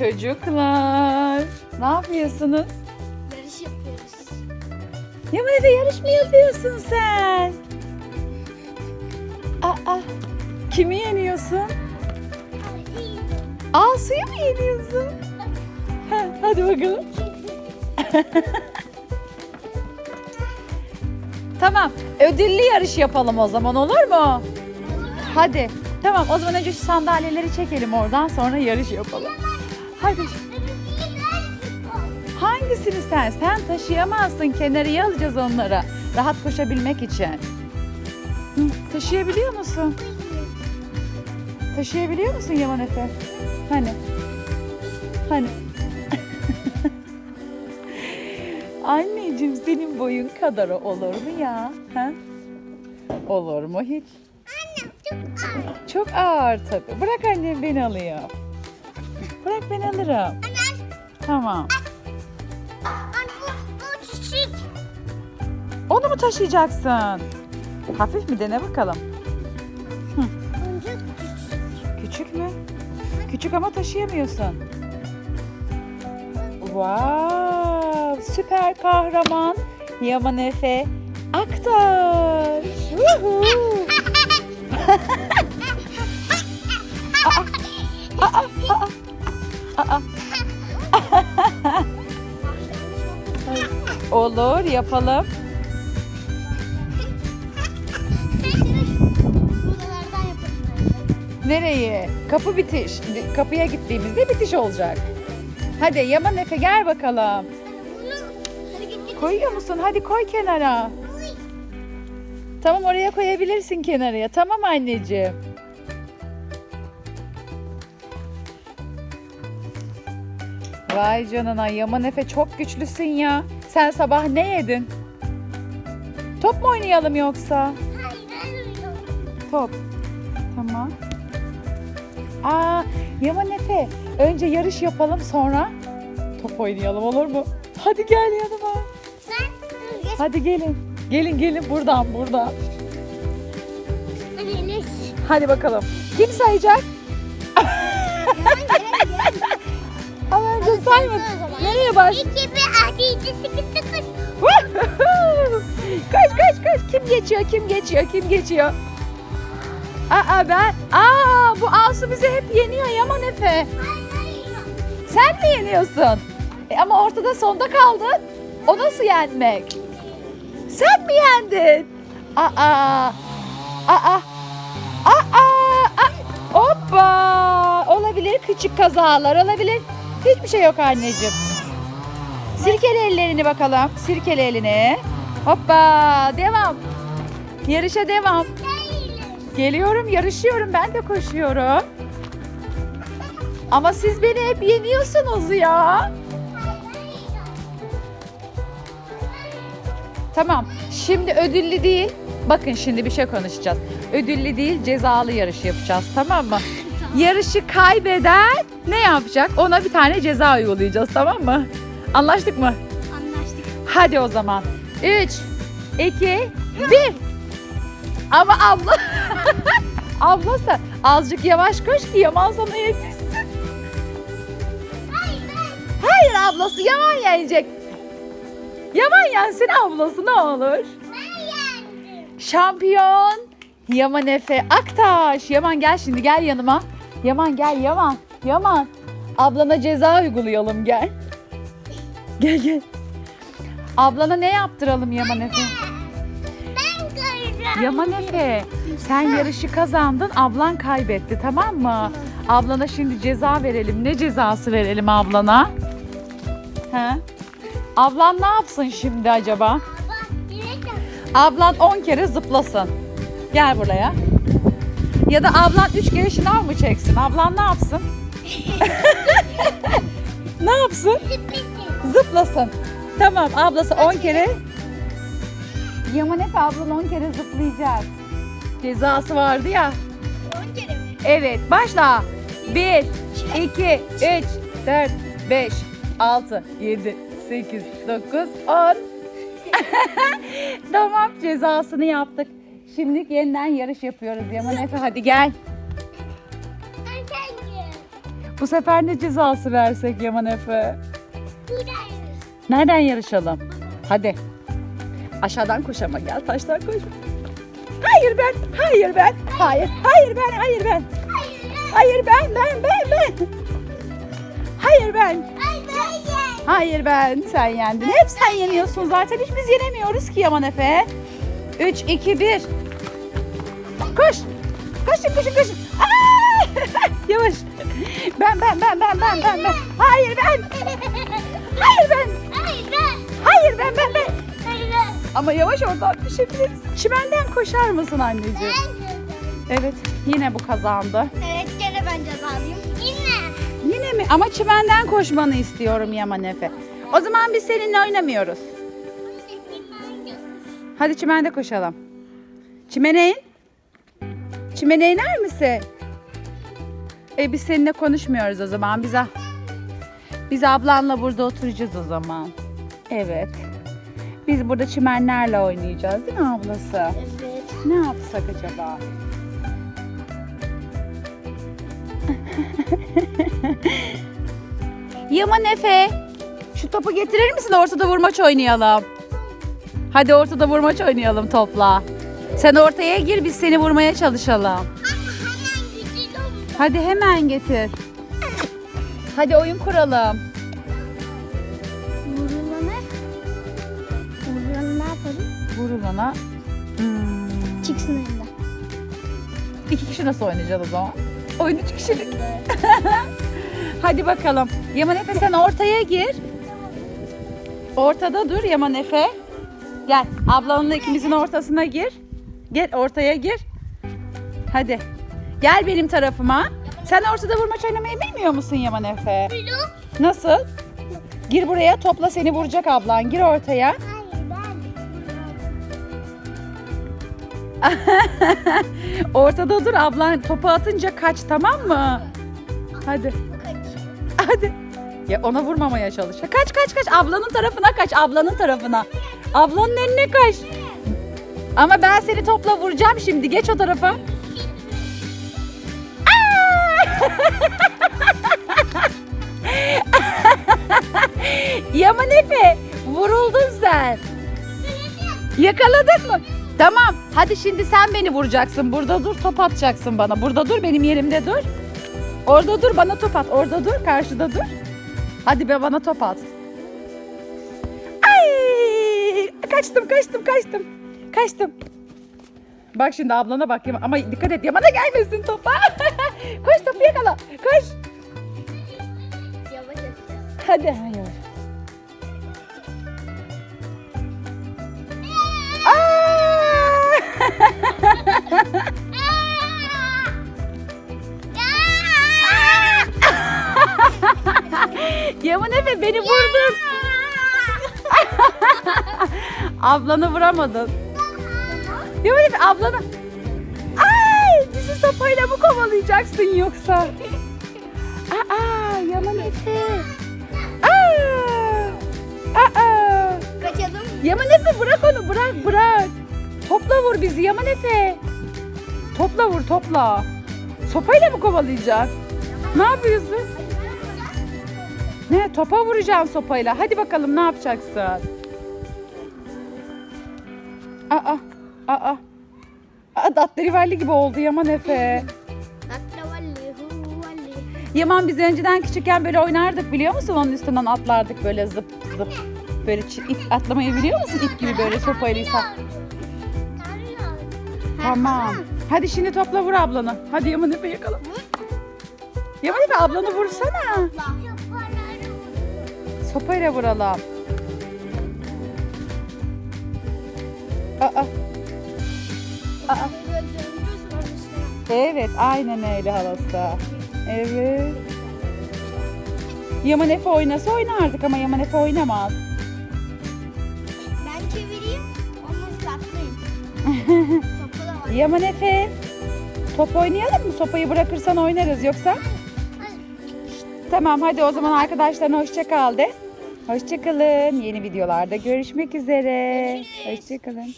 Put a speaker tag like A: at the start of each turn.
A: Çocuklar, ne yapıyorsunuz?
B: Yarış yapıyoruz.
A: Yaman Efe yarış mı yapıyorsun sen? Aa, kimi yeniyorsun? Aa, suyu mu yeniyorsun? Ha, hadi bakalım. tamam, ödüllü yarış yapalım o zaman olur mu? Hadi. Tamam, o zaman önce şu sandalyeleri çekelim oradan sonra yarış yapalım. Hadi. Hangisini sen? Sen taşıyamazsın. Kenarıya alacağız onları. Rahat koşabilmek için. Hı, taşıyabiliyor musun? Taşıyabiliyor musun Yaman Efe? Hani? Hani? Anneciğim senin boyun kadar olur mu ya? Ha? Olur mu hiç?
B: Annem çok ağır.
A: Çok ağır tabii. Bırak annem beni alayım. Bırak ben alırım. Tamam. Onu mu taşıyacaksın? Hafif mi dene bakalım.
B: Çiçek.
A: Küçük mü? Küçük ama taşıyamıyorsun. Wow, süper kahraman Yaman Efe Aktaş. Woohoo. aa, aa, aa, aa. Olur yapalım.
B: Buralardan yapalım.
A: Nereye? Kapı bitiş. Kapıya gittiğimizde bitiş olacak. Hadi Yaman Efe gel bakalım. Koyuyor musun? Hadi koy kenara. Tamam oraya koyabilirsin kenarıya. Tamam anneciğim. Vay canına Yaman Efe çok güçlüsün ya. Sen sabah ne yedin? Top mu oynayalım yoksa? Top. Tamam. Aa, Yaman Efe, önce yarış yapalım sonra top oynayalım olur mu? Hadi gel yanıma. Hadi gelin. Gelin gelin buradan buradan.
B: Hadi
A: bakalım. Kim sayacak?
B: Yaman gel gel.
A: Ama önce sayma.
B: o zaman.
A: Nereye baş?
B: 2, 1, 6, 7, 8, 9.
A: kaç kaç kaç. Kim geçiyor? Kim geçiyor? Kim geçiyor? Aa ben. Aa bu Asu bizi hep yeniyor Yaman Efe. Sen mi yeniyorsun? E ama ortada sonda kaldın. O nasıl yenmek? Sen mi yendin? Aa. Aa. Aa. Aa. Hoppa. Olabilir küçük kazalar olabilir. Hiçbir şey yok anneciğim. Sirkele ellerini bakalım. Sirkele elini. Hoppa. Devam. Yarışa devam. Geliyorum, yarışıyorum. Ben de koşuyorum. Ama siz beni hep yeniyorsunuz ya. Tamam. Şimdi ödüllü değil. Bakın şimdi bir şey konuşacağız. Ödüllü değil, cezalı yarış yapacağız. Tamam mı? Yarışı kaybeden ne yapacak? Ona bir tane ceza uygulayacağız. Tamam mı? Anlaştık mı?
B: Anlaştık.
A: Hadi o zaman. 3, 2, 1. Ama abla... Ablası azıcık yavaş koş ki Yaman sana yetişsin.
B: Hayır, ben.
A: Hayır ablası Yaman yenecek. Yaman yensin ablası ne olur.
B: Ben yendim.
A: Şampiyon Yaman Efe Aktaş. Yaman gel şimdi gel yanıma. Yaman gel Yaman. Yaman. Ablana ceza uygulayalım gel. Gel gel. Ablana ne yaptıralım Yaman Efe?
B: Ben kazandım.
A: Yaman Efe sen yarışı kazandın ablan kaybetti tamam mı? Ablana şimdi ceza verelim. Ne cezası verelim ablana? He? Ablan ne yapsın şimdi acaba? Ablan 10 kere zıplasın. Gel buraya. Ya da ablan 3 kere şınav mı çeksin? Ablan ne yapsın? ne yapsın?
B: Sürprizim.
A: Zıplasın. Tamam ablası 10 kere. Yaman hep ablan 10 kere zıplayacak. Cezası vardı ya.
B: 10 kere mi?
A: Evet başla. 1, 2, 3, 4, 5, 6, 7, 8, 9, 10. tamam cezasını yaptık. Şimdi yeniden yarış yapıyoruz Yaman Efe hadi gel. Bu sefer ne cezası versek Yaman Efe? Nereden yarışalım? Hadi. Aşağıdan koş ama gel taştan koş. Hayır ben, hayır ben, hayır, hayır ben, hayır ben. Hayır ben, ben, ben, ben. Hayır ben.
B: Ay ben
A: Hayır ben. Sen yendin. Hep sen yeniyorsun zaten. Hiç biz yenemiyoruz ki Yaman Efe. 3, 2, 1. Koş. Koşun koşun koşun. Aa! Yavaş. Ben ben ben ben ben ben ben. Hayır ben. Hayır ben.
B: Hayır ben.
A: Hayır ben ben ben.
B: Hayır ben.
A: Ama yavaş oradan düşebiliriz. Çimenden koşar mısın anneciğim? Evet. Yine bu kazandı.
B: Evet gene ben cezalıyım. Yine.
A: Yine mi? Ama çimenden koşmanı istiyorum Yaman Efe. O zaman biz seninle oynamıyoruz. Hadi çimende koşalım. Çimene in. Çimene iner misin? E biz seninle konuşmuyoruz o zaman. Biz, biz ablanla burada oturacağız o zaman. Evet. Biz burada çimenlerle oynayacağız değil mi ablası?
B: Evet.
A: Ne yapsak acaba? Yaman Efe, şu topu getirir misin? Ortada vurmaç oynayalım. Hadi ortada vurmaç oynayalım topla. Sen ortaya gir, biz seni vurmaya çalışalım. Hadi hemen getir. Hadi oyun kuralım.
B: Vurulanı. Vurulanı ne yapalım?
A: Vurulana. Hmm.
B: Çıksın önünden.
A: İki kişi nasıl oynayacağız o zaman? Oyun üç kişilik. Hadi bakalım. Yaman Efe sen ortaya gir. Ortada dur Yaman Efe. Gel ablanla ikimizin ortasına gir. Gel ortaya gir. Hadi. Gel benim tarafıma. Sen ortada vurmaç oynamayı bilmiyor musun Yaman Efe?
B: Biliyorum.
A: Nasıl? Gir buraya topla seni vuracak ablan. Gir ortaya. Ortada dur ablan topu atınca kaç tamam mı? Hadi. Hadi. Ya ona vurmamaya çalış. Kaç kaç kaç ablanın tarafına kaç ablanın tarafına. Ablanın önüne kaç. Ama ben seni topla vuracağım şimdi. Geç o tarafa. Yaman Efe vuruldun sen. Yakaladın mı? Tamam. Hadi şimdi sen beni vuracaksın. Burada dur top atacaksın bana. Burada dur benim yerimde dur. Orada dur bana top at. Orada dur karşıda dur. Hadi be bana top at. Ay! Kaçtım kaçtım kaçtım. Kaçtım. Bak şimdi ablana bak Yaman- ama dikkat et Yaman'a gelmesin topa. Koş topu yakala. Koş.
B: Yavaş.
A: Hadi. Ay, yavaş. Yaman Efe beni vurdun. Ablanı vuramadın. Yaman Efe ablanı... Ay bizi sopayla mı kovalayacaksın yoksa? Aa Yaman Efe. Aa. Aa.
B: Kaçalım.
A: Yaman Efe bırak onu bırak bırak. Topla vur bizi Yaman Efe. Topla vur topla. Sopayla mı kovalayacak? Ne yapıyorsun? Ne topa vuracağım sopayla. Hadi bakalım ne yapacaksın? Aa aa. Aa Dattarivalli gibi oldu Yaman Efe. Yaman biz önceden küçükken böyle oynardık biliyor musun? Onun üstünden atlardık böyle zıp zıp. Böyle ip atlamayı biliyor musun? İp gibi böyle sopayla. Tamam. Hadi şimdi topla vur ablanı. Hadi Yaman Efe yakala. Yaman Efe ablanı vursana. Sopayla vuralım. Aa. Aa. Evet aynen öyle halası. Evet. Yaman Efe oynasa oynardık ama Yaman Efe oynamaz.
B: Ben çevireyim, onu var.
A: Yaman Efe. Top oynayalım mı? Sopayı bırakırsan oynarız yoksa. Tamam hadi o zaman arkadaşlarına hoşça kal de. Hoşça kalın. Yeni videolarda görüşmek üzere. Hoşça kalın.